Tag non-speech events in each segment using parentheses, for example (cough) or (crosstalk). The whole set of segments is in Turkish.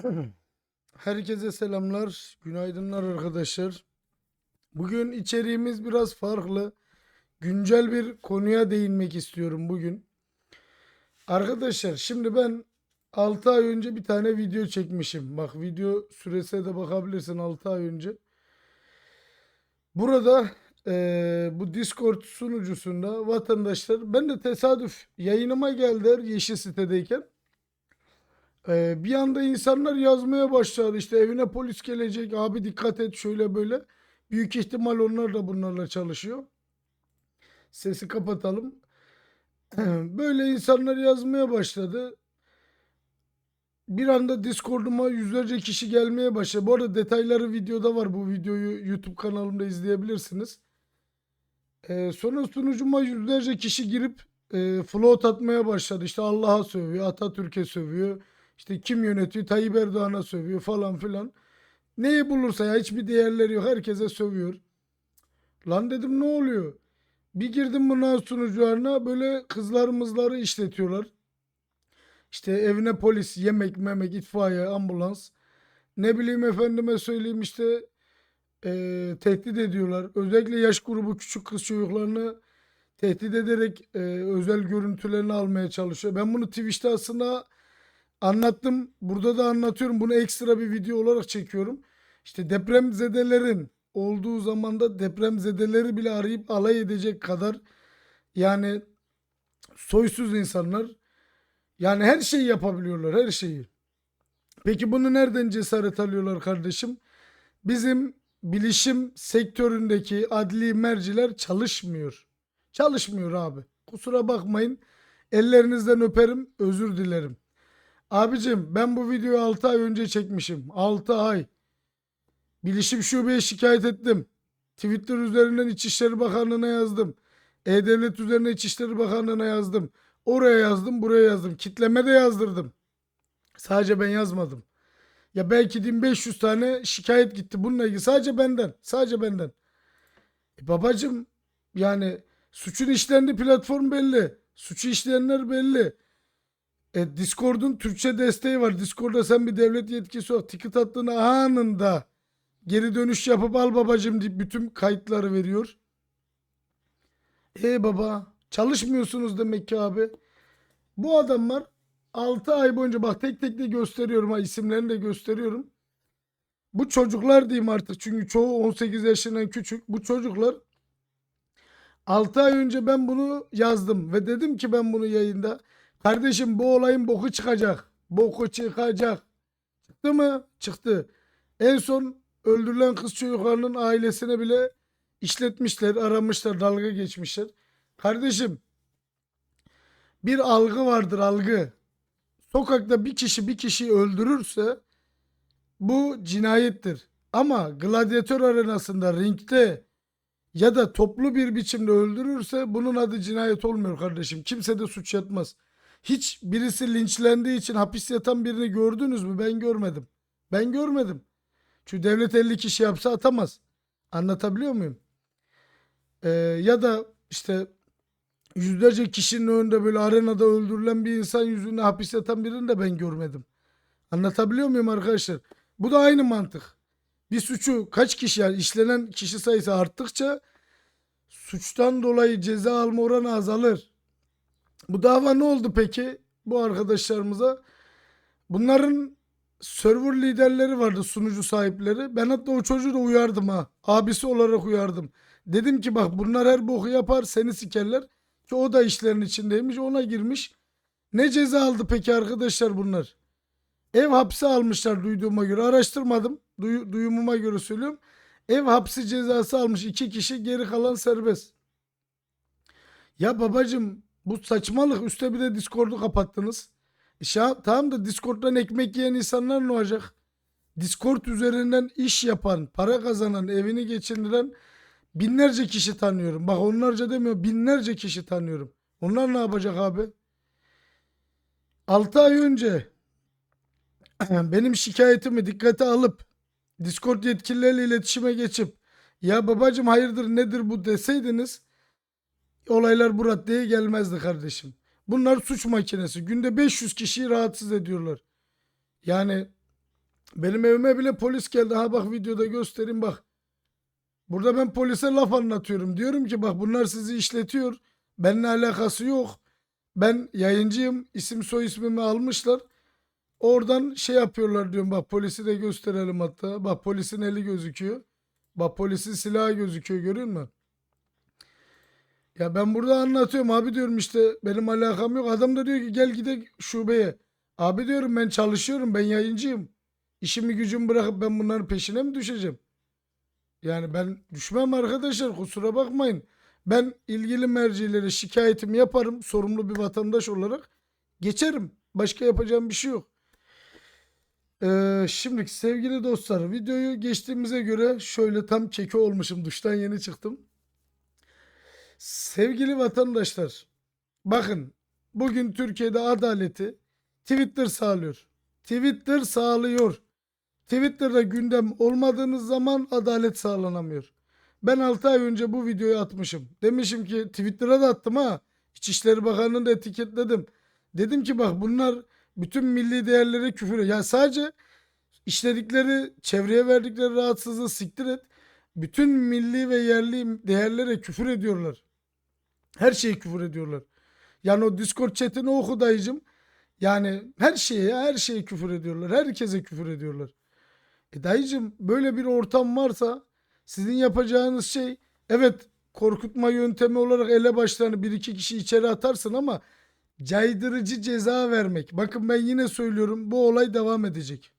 (clears throat) Herkese selamlar, günaydınlar arkadaşlar. Bugün içeriğimiz biraz farklı. Güncel bir konuya değinmek istiyorum bugün. Arkadaşlar şimdi ben 6 ay önce bir tane video çekmişim. Bak video süresine de bakabilirsin 6 ay önce. Burada eee, bu Discord sunucusunda vatandaşlar ben de tesadüf yayınıma geldiler Yeşil sitedeyken. Ee, bir anda insanlar yazmaya başladı. İşte evine polis gelecek. Abi dikkat et şöyle böyle. Büyük ihtimal onlar da bunlarla çalışıyor. Sesi kapatalım. (clears throat) Böyle insanlar yazmaya başladı. Bir anda Discord'uma yüzlerce kişi gelmeye başladı. Bu arada detayları videoda var. Bu videoyu YouTube kanalımda izleyebilirsiniz. Ee, sonra sunucuma yüzlerce kişi girip e, float atmaya başladı. İşte Allah'a sövüyor, Atatürk'e sövüyor. İşte kim yönetiyor? Tayyip Erdoğan'a sövüyor falan filan. Neyi bulursa ya hiçbir değerleri yok. Herkese sövüyor. Lan dedim ne oluyor? Bir girdim bunların sunucularına böyle kızlarımızları işletiyorlar. İşte evine polis, yemek, memek, itfaiye, ambulans. Ne bileyim efendime söyleyeyim işte eee, tehdit ediyorlar. Özellikle yaş grubu küçük kız çocuklarını tehdit ederek eee, özel görüntülerini almaya çalışıyor. Ben bunu Twitch'te aslında anlattım. Burada da anlatıyorum. Bunu ekstra bir video olarak çekiyorum. İşte depremzedelerin olduğu zaman da depremzedeleri bile arayıp alay edecek kadar yani soysuz insanlar yani her şeyi yapabiliyorlar her şeyi. Peki bunu nereden cesaret alıyorlar kardeşim? Bizim bilişim sektöründeki adli merciler çalışmıyor. Çalışmıyor abi. Kusura bakmayın. Ellerinizden öperim, özür dilerim. Abicim ben bu videoyu 6 ay önce çekmişim. 6 ay. Bilişim şubeye şikayet ettim. Twitter üzerinden İçişleri Bakanlığı'na yazdım. E-Devlet üzerine İçişleri Bakanlığı'na yazdım. Oraya yazdım, buraya yazdım. Kitleme de yazdırdım. Sadece ben yazmadım. Ya belki 1500 tane şikayet gitti bununla ilgili. Sadece benden. Sadece benden. E babacım yani suçun işlendiği platform belli. Suçu işleyenler belli. E, Discord'un Türkçe desteği var. Discord'da sen bir devlet yetkisi ol. Ticket attığın anında geri dönüş yapıp al babacım deyip bütün kayıtları veriyor. E baba çalışmıyorsunuz demek ki abi. Bu adamlar 6 ay boyunca bak tek tek de gösteriyorum ha isimlerini de gösteriyorum. Bu çocuklar diyeyim artık çünkü çoğu 18 yaşından küçük. Bu çocuklar 6 ay önce ben bunu yazdım ve dedim ki ben bunu yayında kardeşim bu olayın boku çıkacak. Boku çıkacak. Çıktı mı? Çıktı. En son öldürülen kız çocuklarının ailesine bile işletmişler, aramışlar, dalga geçmişler. Kardeşim bir algı vardır algı. Sokakta bir kişi bir kişiyi öldürürse bu cinayettir. Ama gladyatör arenasında, ringde ya da toplu bir biçimde öldürürse bunun adı cinayet olmuyor kardeşim. Kimse de suç yatmaz. Hiç birisi linçlendiği için hapis yatan birini gördünüz mü? Ben görmedim. Ben görmedim. Çünkü devlet 50 kişi yapsa atamaz. Anlatabiliyor muyum? Ee, ya da işte yüzlerce kişinin önünde böyle arenada öldürülen bir insan yüzüne hapis yatan birini de ben görmedim. Anlatabiliyor muyum arkadaşlar? Bu da aynı mantık. Bir suçu kaç kişi yani işlenen kişi sayısı arttıkça suçtan dolayı ceza alma oranı azalır. Bu dava ne oldu peki bu arkadaşlarımıza? Bunların server liderleri vardı sunucu sahipleri. Ben hatta o çocuğu da uyardım ha. Abisi olarak uyardım. Dedim ki bak bunlar her boku yapar seni sikerler. Ki o da işlerin içindeymiş ona girmiş. Ne ceza aldı peki arkadaşlar bunlar? Ev hapsi almışlar duyduğuma göre. Araştırmadım. Duy- duyumuma göre söylüyorum. Ev hapsi cezası almış iki kişi geri kalan serbest. Ya babacım bu saçmalık üstte bir de Discord'u kapattınız. E şa- tamam da Discord'dan ekmek yiyen insanlar ne olacak? Discord üzerinden iş yapan, para kazanan, evini geçindiren binlerce kişi tanıyorum. Bak onlarca demiyor binlerce kişi tanıyorum. Onlar ne yapacak abi? 6 ay önce (clears throat) benim şikayetimi dikkate alıp Discord yetkilileriyle iletişime geçip ya babacım hayırdır nedir bu deseydiniz olaylar bu raddeye gelmezdi kardeşim. Bunlar suç makinesi. Günde 500 kişiyi rahatsız ediyorlar. Yani Benim evime bile polis geldi. Ha bak videoda göstereyim bak. Burada ben polise laf anlatıyorum. Diyorum ki bak bunlar sizi işletiyor. Benimle alakası yok. Ben yayıncıyım. İsim soy ismimi almışlar. Oradan şey yapıyorlar diyorum. Bak polisi de gösterelim hatta. Bak polisin eli gözüküyor. Bak polisin silahı gözüküyor görüyor musun? Ya ben burada anlatıyorum abi diyorum işte benim alakam yok. Adam da diyor ki gel gidelim şubeye. Abi diyorum ben çalışıyorum ben yayıncıyım. İşimi gücümü bırakıp ben bunların peşine mi düşeceğim? Yani ben düşmem arkadaşlar kusura bakmayın. Ben ilgili mercilere şikayetimi yaparım sorumlu bir vatandaş olarak. Geçerim. Başka yapacağım bir şey yok. Ee, şimdi sevgili dostlar videoyu geçtiğimize göre şöyle tam keki olmuşum. Duştan yeni çıktım. Sevgili vatandaşlar bakın bugün Türkiye'de adaleti Twitter sağlıyor. Twitter sağlıyor. Twitter'da gündem olmadığınız zaman adalet sağlanamıyor. Ben 6 ay önce bu videoyu atmışım. Demişim ki Twitter'a da attım ha. İçişleri Bakanı'nı da etiketledim. Dedim ki bak bunlar bütün milli değerlere küfür ediyor. Yani sadece işledikleri, çevreye verdikleri rahatsızlığı siktir et. Bütün milli ve yerli değerlere küfür ediyorlar. Her şeye küfür ediyorlar. Yani o Discord chatini oku dayıcım. Yani her şeye her şeye küfür ediyorlar. Herkese küfür ediyorlar. E dayıcım böyle bir ortam varsa sizin yapacağınız şey evet korkutma yöntemi olarak ele başlarını bir iki kişi içeri atarsın ama caydırıcı ceza vermek. Bakın ben yine söylüyorum bu olay devam edecek.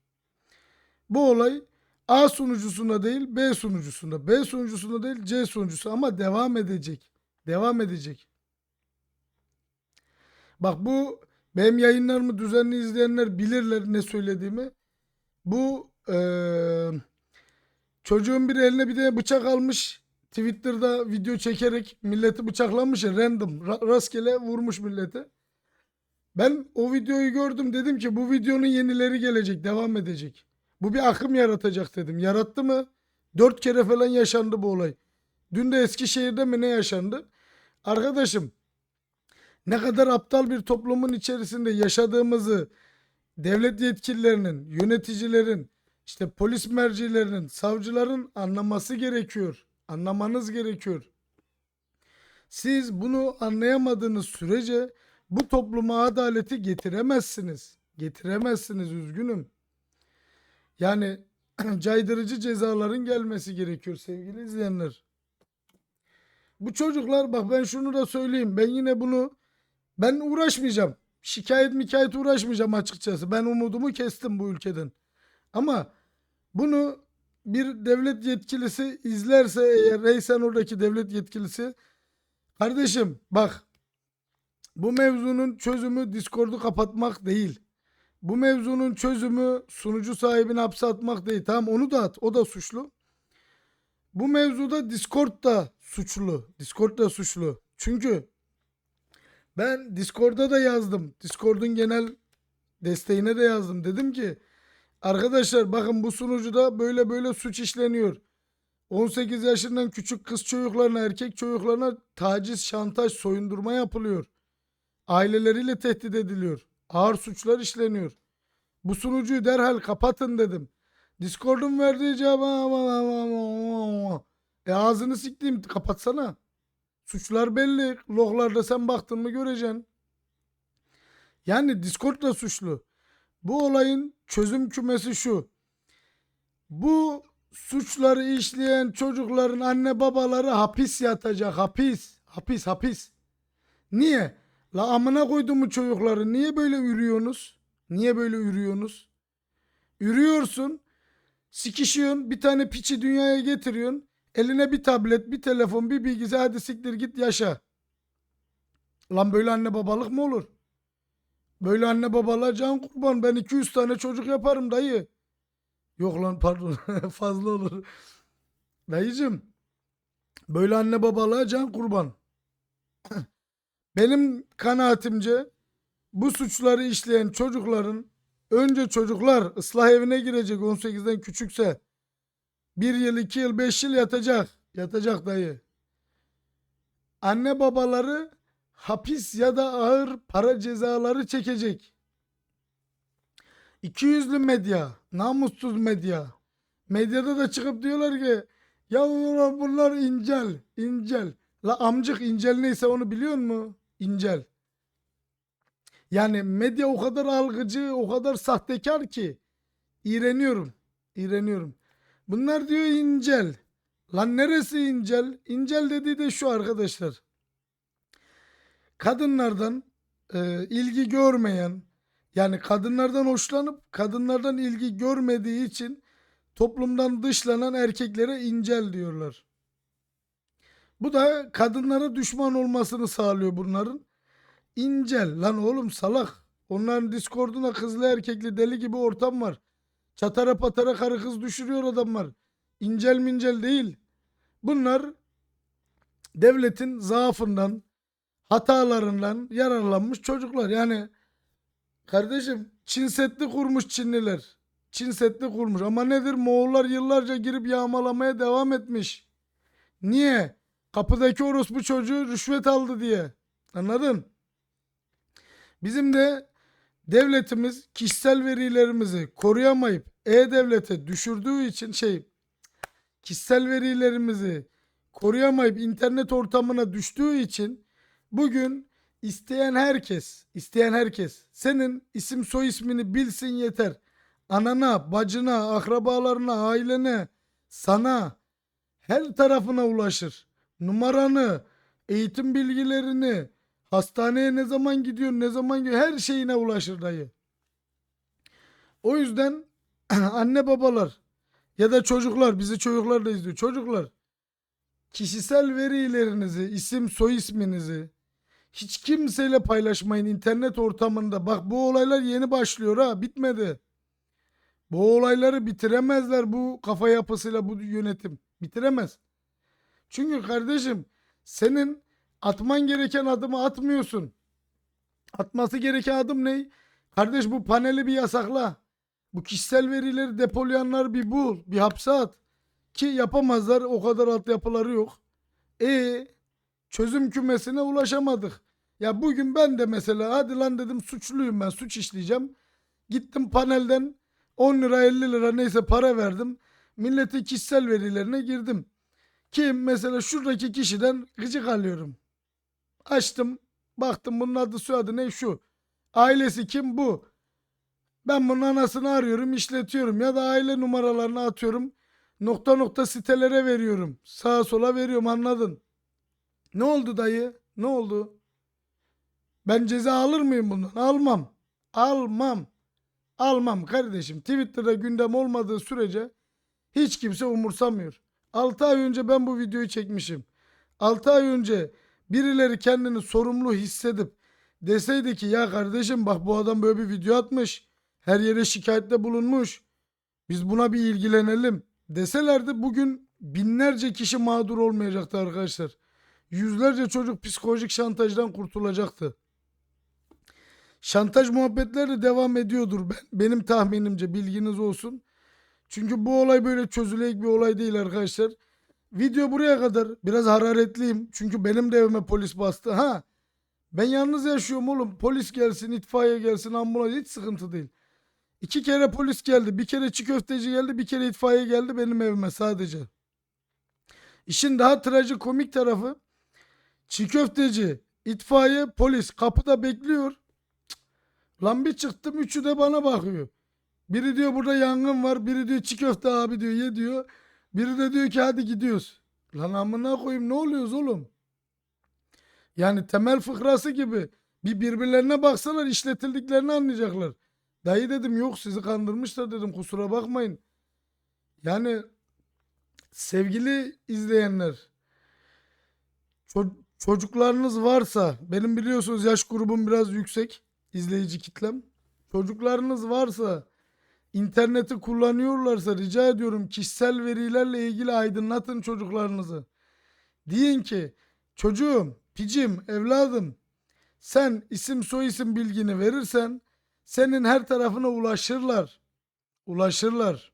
Bu olay A sunucusunda değil B sunucusunda, B sunucusunda değil C sunucusu ama devam edecek. Devam edecek. Bak bu benim yayınlarımı düzenli izleyenler bilirler ne söylediğimi. Bu eee, çocuğun bir eline bir de bıçak almış. Twitter'da video çekerek milleti bıçaklamış ya random ra- rastgele vurmuş millete. Ben o videoyu gördüm dedim ki bu videonun yenileri gelecek devam edecek. Bu bir akım yaratacak dedim. Yarattı mı? Dört kere falan yaşandı bu olay. Dün de Eskişehir'de mi ne yaşandı? Arkadaşım ne kadar aptal bir toplumun içerisinde yaşadığımızı devlet yetkililerinin, yöneticilerin, işte polis mercilerinin, savcıların anlaması gerekiyor. Anlamanız gerekiyor. Siz bunu anlayamadığınız sürece bu topluma adaleti getiremezsiniz. Getiremezsiniz üzgünüm. Yani (clears throat) caydırıcı cezaların gelmesi gerekiyor sevgili izleyenler. Bu çocuklar bak ben şunu da söyleyeyim. Ben yine bunu ben uğraşmayacağım. Şikayet mikayet uğraşmayacağım açıkçası. Ben umudumu kestim bu ülkeden. Ama bunu bir devlet yetkilisi izlerse eğer Reysen oradaki devlet yetkilisi kardeşim bak bu mevzunun çözümü Discord'u kapatmak değil. Bu mevzunun çözümü sunucu sahibini hapse atmak değil. Tamam onu da at. O da suçlu. Bu mevzuda Discord da suçlu. Discord da suçlu. Çünkü ben Discord'da da yazdım. Discord'un genel desteğine de yazdım. Dedim ki arkadaşlar bakın bu sunucuda böyle böyle suç işleniyor. 18 yaşından küçük kız çocuklarına, erkek çocuklarına taciz, şantaj, soyundurma yapılıyor. Aileleriyle tehdit ediliyor. Ağır suçlar işleniyor. Bu sunucuyu derhal kapatın dedim. Discord'un verdiği cevap e ağzını siktiğim kapatsana. Suçlar belli. Loglarda sen baktın mı göreceksin. Yani Discord da suçlu. Bu olayın çözüm kümesi şu. Bu suçları işleyen çocukların anne babaları hapis yatacak. Hapis. Hapis hapis. Niye? La amına koyduğumu çocukları niye böyle ürüyorsunuz? Niye böyle ürüyorsunuz? Ürüyorsun. Sikişiyorsun. Bir tane piçi dünyaya getiriyorsun. Eline bir tablet, bir telefon, bir bilgisayar hadi siktir git yaşa. Lan böyle anne babalık mı olur? Böyle anne babalığa can kurban. Ben 200 tane çocuk yaparım dayı. Yok lan pardon (laughs) fazla olur. Dayıcım. Böyle anne babalığa can kurban. (clears throat) Benim kanaatimce bu suçları işleyen çocukların önce çocuklar ıslah evine girecek 18'den küçükse bir yıl, iki yıl, beş yıl yatacak. Yatacak dayı. Anne babaları hapis ya da ağır para cezaları çekecek. İkiyüzlü medya, namussuz medya. Medyada da çıkıp diyorlar ki ya bunlar incel, incel. La amcık incel neyse onu biliyor musun? İncel. Yani medya o kadar algıcı, o kadar sahtekar ki. İğreniyorum. İğreniyorum. Bunlar diyor incel. Lan neresi incel? İncel dediği de şu arkadaşlar. Kadınlardan e, ilgi görmeyen, yani kadınlardan hoşlanıp kadınlardan ilgi görmediği için toplumdan dışlanan erkeklere incel diyorlar. Bu da kadınlara düşman olmasını sağlıyor bunların. İncel lan oğlum salak. Onların Discord'una kızlı erkekli deli gibi ortam var. Çatara patara karı kız düşürüyor adamlar. İncel mincel değil. Bunlar devletin zaafından, hatalarından yararlanmış çocuklar. Yani kardeşim Çin Seddi kurmuş Çinliler. Çin Seddi kurmuş ama nedir? Moğollar yıllarca girip yağmalamaya devam etmiş. Niye? Kapıdaki orospu çocuğu rüşvet aldı diye. Anladın? Bizim de devletimiz kişisel verilerimizi koruyamayıp e-devlete düşürdüğü için şey kişisel verilerimizi koruyamayıp internet ortamına düştüğü için bugün isteyen herkes, isteyen herkes senin isim soy ismini bilsin yeter. Anana, bacına, akrabalarına, ailene, sana her tarafına ulaşır. Numaranı, eğitim bilgilerini, hastaneye ne zaman gidiyorsun, ne zaman gidiyor her şeyine ulaşır dayı. O yüzden (clears throat) anne babalar ya da çocuklar bizi çocuklar da izliyor. Çocuklar kişisel verilerinizi, isim soy isminizi hiç kimseyle paylaşmayın internet ortamında. Bak bu olaylar yeni başlıyor ha bitmedi. Bu olayları bitiremezler bu kafa yapısıyla bu yönetim. Bitiremez. Çünkü kardeşim senin atman gereken adımı atmıyorsun. Atması gereken adım ne? Kardeş bu paneli bir yasakla. Bu kişisel verileri depolayanlar bir bul, bir hapse at. Ki yapamazlar, o kadar altyapıları yok. E çözüm kümesine ulaşamadık. Ya bugün ben de mesela hadi lan dedim suçluyum ben, suç işleyeceğim. Gittim panelden 10 lira 50 lira neyse para verdim. Milletin kişisel verilerine girdim. Kim mesela şuradaki kişiden gıcık alıyorum. Açtım, baktım bunun adı soyadı ne şu. Ailesi kim bu? Ben bunun anasını arıyorum, işletiyorum ya da aile numaralarını atıyorum. Nokta nokta sitelere veriyorum. Sağa sola veriyorum anladın. Ne oldu dayı? Ne oldu? Ben ceza alır mıyım bundan? Almam. Almam. Almam kardeşim. Twitter'da gündem olmadığı sürece hiç kimse umursamıyor. 6 ay önce ben bu videoyu çekmişim. 6 ay önce birileri kendini sorumlu hissedip deseydi ki ya kardeşim bak bu adam böyle bir video atmış. Her yere şikayette bulunmuş. Biz buna bir ilgilenelim deselerdi bugün binlerce kişi mağdur olmayacaktı arkadaşlar. Yüzlerce çocuk psikolojik şantajdan kurtulacaktı. Şantaj muhabbetleri de devam ediyordur ben, benim tahminimce bilginiz olsun. Çünkü bu olay böyle çözülecek bir olay değil arkadaşlar. Video buraya kadar. Biraz hararetliyim. Çünkü benim de evime polis bastı. Ha. Ben yalnız yaşıyorum oğlum. Polis gelsin, itfaiye gelsin, ambulans hiç sıkıntı değil. İki kere polis geldi. Bir kere çiğ köfteci geldi. Bir kere itfaiye geldi benim evime sadece. İşin daha trajikomik tarafı çiğ köfteci, itfaiye, polis kapıda bekliyor. Cık. Lan bir çıktım üçü de bana bakıyor. Biri diyor burada yangın var. Biri diyor çiğ köfte abi diyor ye diyor. Biri de diyor ki hadi gidiyoruz. Lan amına koyayım ne oluyoruz oğlum? Yani temel fıkrası gibi bir birbirlerine baksalar işletildiklerini anlayacaklar. Dayı dedim yok sizi kandırmışlar dedim kusura bakmayın. Yani sevgili izleyenler ço- çocuklarınız varsa benim biliyorsunuz yaş grubum biraz yüksek izleyici kitlem. Çocuklarınız varsa interneti kullanıyorlarsa rica ediyorum kişisel verilerle ilgili aydınlatın çocuklarınızı. Deyin ki çocuğum, picim, evladım sen isim soy isim bilgini verirsen senin her tarafına ulaşırlar. Ulaşırlar.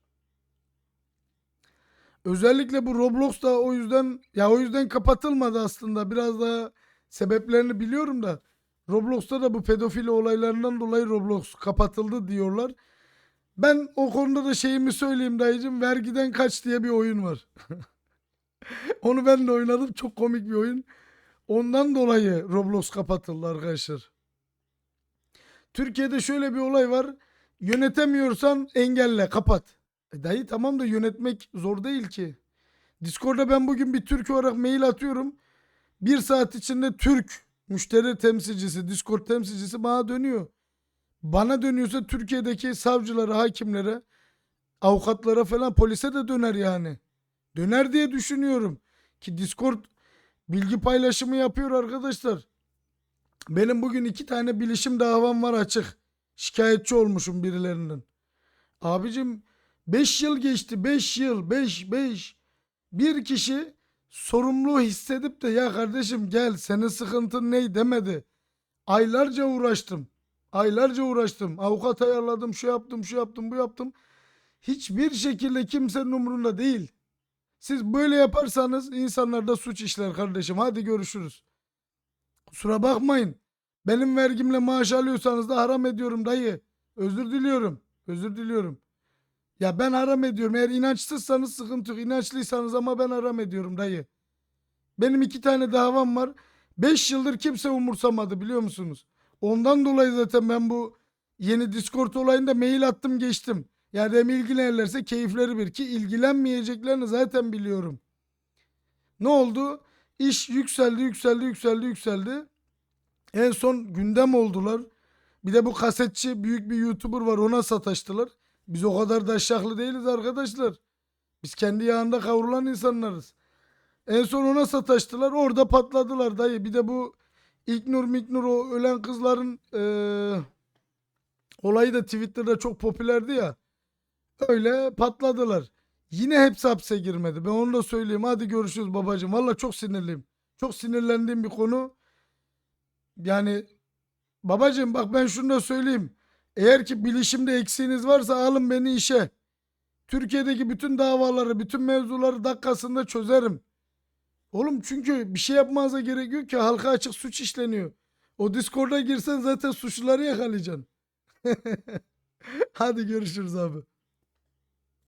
Özellikle bu Roblox da o yüzden ya o yüzden kapatılmadı aslında. Biraz daha sebeplerini biliyorum da Roblox'ta da bu pedofili olaylarından dolayı Roblox kapatıldı diyorlar. Ben o konuda da şeyimi söyleyeyim dayıcım. Vergiden kaç diye bir oyun var. (laughs) Onu ben de oynadım. Çok komik bir oyun. Ondan dolayı Roblox kapatıldı arkadaşlar. Türkiye'de şöyle bir olay var. Yönetemiyorsan engelle, kapat. E dayı tamam da yönetmek zor değil ki. Discord'da ben bugün bir Türk olarak mail atıyorum. Bir saat içinde Türk müşteri temsilcisi, Discord temsilcisi bana dönüyor. Bana dönüyorsa Türkiye'deki savcılara, hakimlere, avukatlara falan polise de döner yani. Döner diye düşünüyorum. Ki Discord bilgi paylaşımı yapıyor arkadaşlar. Benim bugün iki tane bilişim davam var açık. Şikayetçi olmuşum birilerinden. Abicim 5 yıl geçti. 5 yıl. 5 5. Bir kişi sorumlu hissedip de ya kardeşim gel senin sıkıntın ne demedi. Aylarca uğraştım. Aylarca uğraştım. Avukat ayarladım. Şu yaptım, şu yaptım, bu yaptım. Hiçbir şekilde kimsenin umurunda değil. Siz böyle yaparsanız insanlar da suç işler kardeşim. Hadi görüşürüz. Kusura bakmayın. Benim vergimle maaş alıyorsanız da haram ediyorum dayı. Özür diliyorum. Özür diliyorum. Ya ben haram ediyorum. Eğer inançsızsanız sıkıntı yok. İnançlıysanız ama ben haram ediyorum dayı. Benim iki tane davam var. Beş yıldır kimse umursamadı biliyor musunuz? Ondan dolayı zaten ben bu yeni Discord olayında mail attım geçtim. Yani hem ilgilenirlerse keyifleri bir ki ilgilenmeyeceklerini zaten biliyorum. Ne oldu? İş yükseldi, yükseldi, yükseldi, yükseldi. En son gündem oldular. Bir de bu kasetçi büyük bir YouTuber var ona sataştılar. Biz o kadar da şahlı değiliz arkadaşlar. Biz kendi yağında kavrulan insanlarız. En son ona sataştılar. Orada patladılar dayı. Bir de bu İlknur Miknur o ölen kızların eee, olayı da Twitter'da çok popülerdi ya. Öyle patladılar. Yine hepsi hapse girmedi. Ben onu da söyleyeyim. Hadi görüşürüz babacığım. Valla çok sinirliyim. Çok sinirlendiğim bir konu. Yani babacığım bak ben şunu da söyleyeyim. Eğer ki bilişimde eksiğiniz varsa alın beni işe. Türkiye'deki bütün davaları, bütün mevzuları dakikasında çözerim. Oğlum çünkü bir şey yapmanıza gerek yok ki halka açık suç işleniyor. O Discord'a girsen zaten suçluları yakalayacaksın. (laughs) Hadi görüşürüz abi.